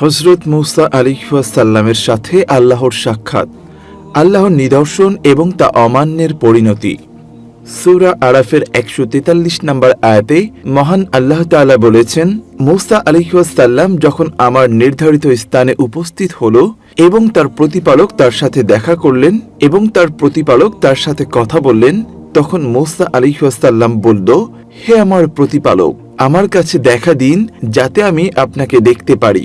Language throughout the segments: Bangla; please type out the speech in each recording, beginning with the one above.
হজরত মুসা আলিহাসাল্লামের সাথে আল্লাহর সাক্ষাৎ, আল্লাহর নিদর্শন এবং তা অমান্যের পরিণতি। সুরা আরাফের একশো তেতাল্লিশ নম্বর আয়াতে মহান আল্লাহ তাআলা বলেছেন, মুসা আলিহাসাল্লাম যখন আমার নির্ধারিত স্থানে উপস্থিত হল এবং তার প্রতিপালক তার সাথে দেখা করলেন এবং তার প্রতিপালক তার সাথে কথা বললেন, তখন মুসা আলিহাসাল্লাম বলল, হে আমার প্রতিপালক, আমার কাছে দেখা দিন যাতে আমি আপনাকে দেখতে পারি।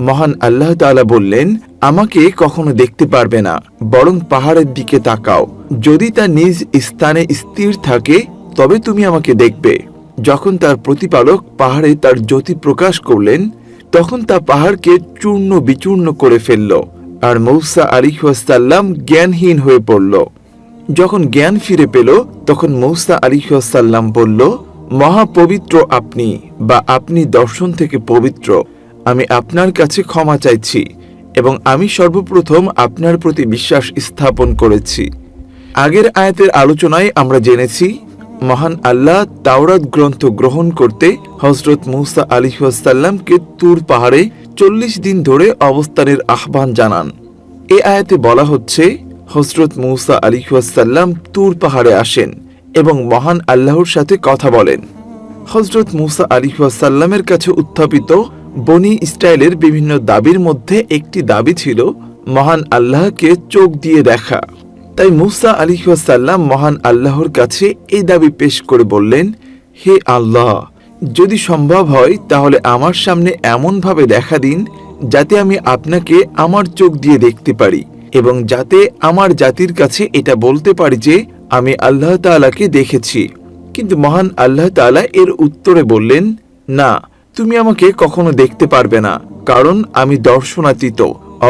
মহান আল্লাহ তাআলা বললেন, আমাকে কখনো দেখতে পারবে না, বরং পাহাড়ের দিকে তাকাও। যদি তা নিজ স্থানে স্থির থাকে, তবে তুমি আমাকে দেখবে। যখন তার প্রতিপালক পাহাড়ে তার জ্যোতি প্রকাশ করলেন, তখন তা পাহাড়কে চূর্ণ বিচূর্ণ করে ফেলল আর মৌসা আলিহাসাল্লাম জ্ঞানহীন হয়ে পড়ল। যখন জ্ঞান ফিরে পেল, তখন মৌসা আলিহাসাল্লাম বলল, মহাপবিত্র আপনি বা আপনি দর্শন থেকে পবিত্র। আমি আপনার কাছে ক্ষমা চাইছি এবং আমি সর্বপ্রথম আপনার প্রতি বিশ্বাস স্থাপন করেছি। আগের আয়াতের আলোচনায় আমরা জেনেছি, মহান আল্লাহ তাওরাত গ্রন্থ গ্রহণ করতে হজরত মুসা আলিহাসাল্লামকে তুর পাহাড়ে চল্লিশ দিন ধরে অবস্থানের আহ্বান জানান। এ আয়াতে বলা হচ্ছে হজরত মুসা আলিহাসাল্লাম তুর পাহাড়ে আসেন এবং মহান আল্লাহর সাথে কথা বলেন। হজরত মুসা আলিহাসাল্লামের কাছে উত্থাপিত বনি ইসরায়েলের বিভিন্ন দাবির মধ্যে একটি দাবি ছিল মহান আল্লাহকে চোখ দিয়ে দেখা। তাই মুসা আলিহাসাল্লাম মহান আল্লাহর কাছে এই দাবি পেশ করে বললেন, হে আল্লাহ, যদি সম্ভব হয় তাহলে আমার সামনে এমনভাবে দেখা দিন যাতে আমি আপনাকে আমার চোখ দিয়ে দেখতে পারি এবং যাতে আমার জাতির কাছে এটা বলতে পারি যে আমি আল্লাহ তাআলাকে দেখেছি। কিন্তু মহান আল্লাহ তাআলা এর উত্তরে বললেন, না তুমি আমাকে কখনো দেখতে পারবে না, কারণ আমি দর্শনাতীত।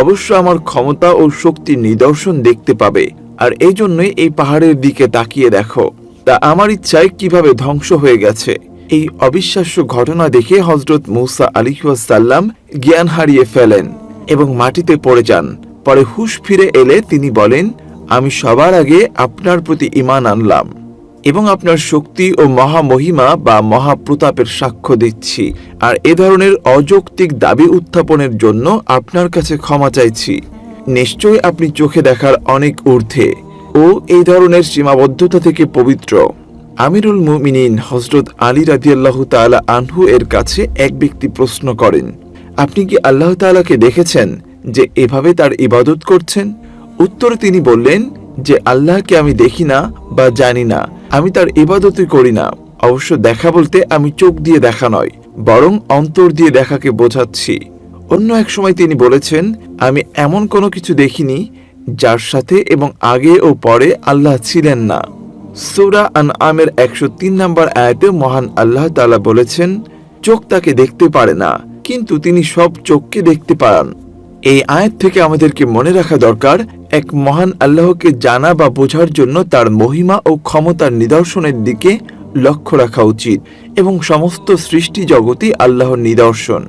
অবশ্য আমার ক্ষমতা ও শক্তির নিদর্শন দেখতে পাবে, আর এই জন্যই এই পাহাড়ের দিকে তাকিয়ে দেখো। তা আমার ইচ্ছায় কীভাবে ধ্বংস হয়ে গেছে? এই অবিশ্বাস্য ঘটনা দেখে হজরত মুসা আলিহাসাল্লাম জ্ঞান হারিয়ে ফেলেন এবং মাটিতে পড়ে যান। পরে হুশ ফিরে এলে তিনি বলেন, আমি সবার আগে আপনার প্রতি ইমান আনলাম। এবং আপনার শক্তি ও মহামহিমা বা মহাপ্রতাপের সাক্ষ্য দিচ্ছি। আর এ ধরনের অযৌক্তিক দাবি উত্থাপনের জন্য আপনার কাছে ক্ষমা চাইছি। নিশ্চয়ই আপনি চোখে দেখার অনেক ঊর্ধ্বে। ও এই ধরনের সীমাবদ্ধতা থেকে পবিত্র। আমিরুল মুমিনিন হজরত আলী রাদিয়াল্লাহু তাআলা আনহু এর কাছে এক ব্যক্তি প্রশ্ন করেন, আপনি কি আল্লাহ তাআলাকে দেখেছেন যে এভাবে তার ইবাদত করছেন? উত্তরে তিনি বললেন, যে আল্লাহকে আমি দেখি না বা জানি না আমি তার ইবাদতই করি না। অবশ্য দেখা বলতে আমি চোখ দিয়ে দেখা নয়, বরং অন্তর দিয়ে দেখাকে বোঝাচ্ছি। অন্য এক সময় তিনি বলেছেন, আমি এমন কোনো কিছু দেখিনি যার সাথে এবং আগে ও পরে আল্লাহ ছিলেন না। সৌরা আন আমের একশো তিন নম্বর আয়াতে মহান আল্লাহ তাআলা বলেছেন, চোখ তাকে দেখতে পারে না, কিন্তু তিনি সব চোখকে দেখতে পান। এই আয়াত থেকে আমাদেরকে মনে রাখা দরকার, এক মহান আল্লাহকে জানা বা বোঝার জন্য তার মহিমা ও ক্ষমতার নিদর্শনের দিকে লক্ষ্য রাখা উচিত এবং সমস্ত সৃষ্টি জগতই আল্লাহর নিদর্শন।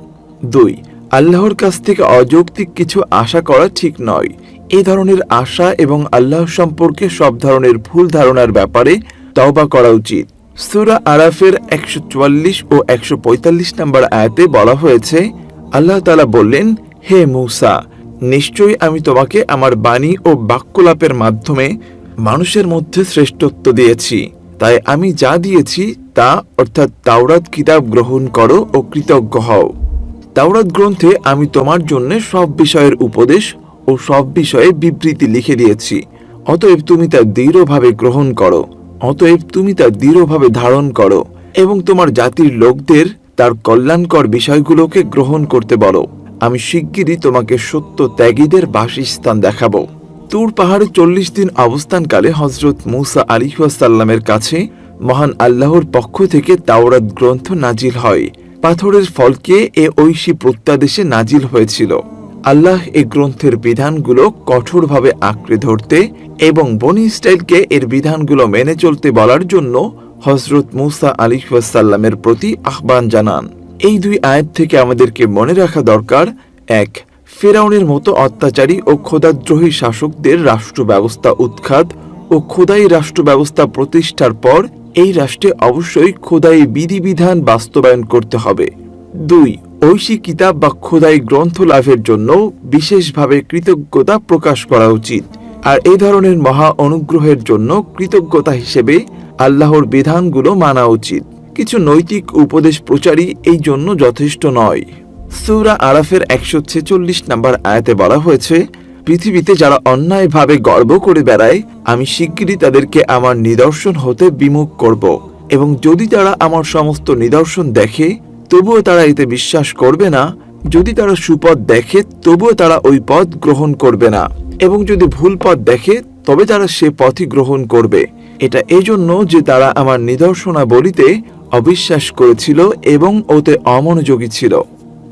দুই, আল্লাহর কাছ থেকে অযৌক্তিক কিছু আশা করা ঠিক নয়। এ ধরনের আশা এবং আল্লাহ সম্পর্কে সব ধরনের ভুল ধারণার ব্যাপারে তওবা করা উচিত। সুরা আরাফের একশো চুয়াল্লিশ ও একশো পঁয়তাল্লিশ নম্বর আয়াতে বলা হয়েছে, আল্লাহ তালা বললেন হে মৌসা, নিশ্চয়ই আমি তোমাকে আমার বাণী ও বাক্যলাপের মাধ্যমে মানুষের মধ্যে শ্রেষ্ঠত্ব দিয়েছি। তাই আমি যা দিয়েছি তা, অর্থাৎ তাওরাত কিতাব গ্রহণ করো ও কৃতজ্ঞ হও। তাওরাত গ্রন্থে আমি তোমার জন্য সব বিষয়ের উপদেশ ও সব বিষয়ে বিবৃতি লিখে দিয়েছি। অতএব তুমি তা দৃঢ়ভাবে গ্রহণ করো, অতএব তুমি তা দৃঢ়ভাবে ধারণ করো এবং তোমার জাতির লোকদের তার কল্যাণকর বিষয়গুলোকে গ্রহণ করতে বলো। আমি শিগগিরই তোমাকে সত্য ত্যাগীদের বাসস্থান দেখাব। তুর পাহাড়ে চল্লিশ দিন অবস্থানকালে হজরত মুসা আলিহাসাল্লামের কাছে মহান আল্লাহর পক্ষ থেকে তাওরাত গ্রন্থ নাজিল হয়। পাথরের ফলকে এ ঐশী প্রত্যাদেশে নাজিল হয়েছিল। আল্লাহ এ গ্রন্থের বিধানগুলো কঠোরভাবে আঁকড়ে ধরতে এবং বনি ইসরায়েলকে এর বিধানগুলো মেনে চলতে বলার জন্য হজরত মুসা আলিহাসাল্লামের প্রতি আহ্বান জানান। এই দুই আয়াত থেকে আমাদেরকে মনে রাখা দরকার, এক, ফেরাউনের মতো অত্যাচারী ও খোদাদ্রোহী শাসকদের রাষ্ট্র ব্যবস্থা উৎখাত ও খোদাই রাষ্ট্র ব্যবস্থা প্রতিষ্ঠার পর এই রাষ্ট্রে অবশ্যই খোদাই বিধিবিধান বাস্তবায়ন করতে হবে। দুই, ঐশী কিতাব বা খোদাই গ্রন্থ লাভের জন্য বিশেষভাবে কৃতজ্ঞতা প্রকাশ করা উচিত। আর এই ধরনের মহা অনুগ্রহের জন্য কৃতজ্ঞতা হিসেবে আল্লাহর বিধানগুলো মানা উচিত। কিছু নৈতিক উপদেশ প্রচারই এই জন্য যথেষ্ট নয়। সূরা আরাফের একশো ছেচল্লিশ নম্বর আয়াতে বলা হয়েছে, পৃথিবীতে যারা অন্যায়ভাবে গর্ব করে বেড়ায়, আমি শিগগিরই তাদেরকে আমার নিদর্শন হতে বিমুখ করব। এবং যদি তারা আমার সমস্ত নিদর্শন দেখে, তবুও তারা এতে বিশ্বাস করবে না। যদি তারা সুপথ দেখে, তবুও তারা ওই পথ গ্রহণ করবে না। এবং যদি ভুল পথ দেখে, তবে তারা সে পথই গ্রহণ করবে। এটা এজন্য যে তারা আমার নিদর্শনাবলিতে অবিশ্বাস করেছিল এবং ওতে অমনোযোগী ছিল।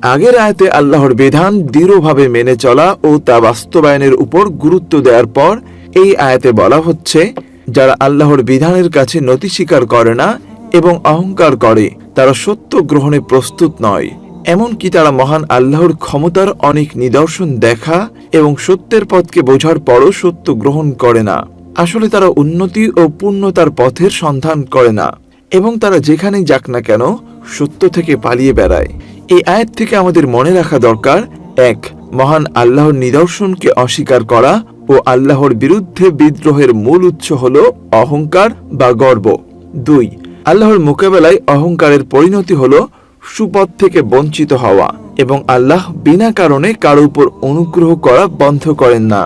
আগের আয়তে আল্লাহর বিধান দৃঢ়ভাবে মেনে চলা ও তা বাস্তবায়নের উপর গুরুত্ব দেওয়ার পর এই আয়াতে বলা হচ্ছে, যারা আল্লাহর বিধানের কাছে নতি স্বীকার করে না এবং অহংকার করে, তারা সত্য গ্রহণে প্রস্তুত নয়। এমনকি তারা মহান আল্লাহর ক্ষমতার অনেক নিদর্শন দেখা এবং সত্যের পথকে বোঝার পরও সত্য গ্রহণ করে না। আসলে তারা উন্নতি ও পূর্ণতার পথের সন্ধান করে না। এবং তারা যেখানেই যাক না কেন সত্য থেকে পালিয়ে বেড়ায়। এই আয়াত থেকে আমাদের মনে রাখা দরকার, এক, মহান আল্লাহর নিদর্শনকে অস্বীকার করা ও আল্লাহর বিরুদ্ধে বিদ্রোহের মূল উৎস হল অহংকার বা গর্ব। দুই, আল্লাহর মোকাবেলায় অহংকারের পরিণতি হল সুপথ থেকে বঞ্চিত হওয়া এবং আল্লাহ বিনা কারণে কারও উপর অনুগ্রহ করা বন্ধ করেন না।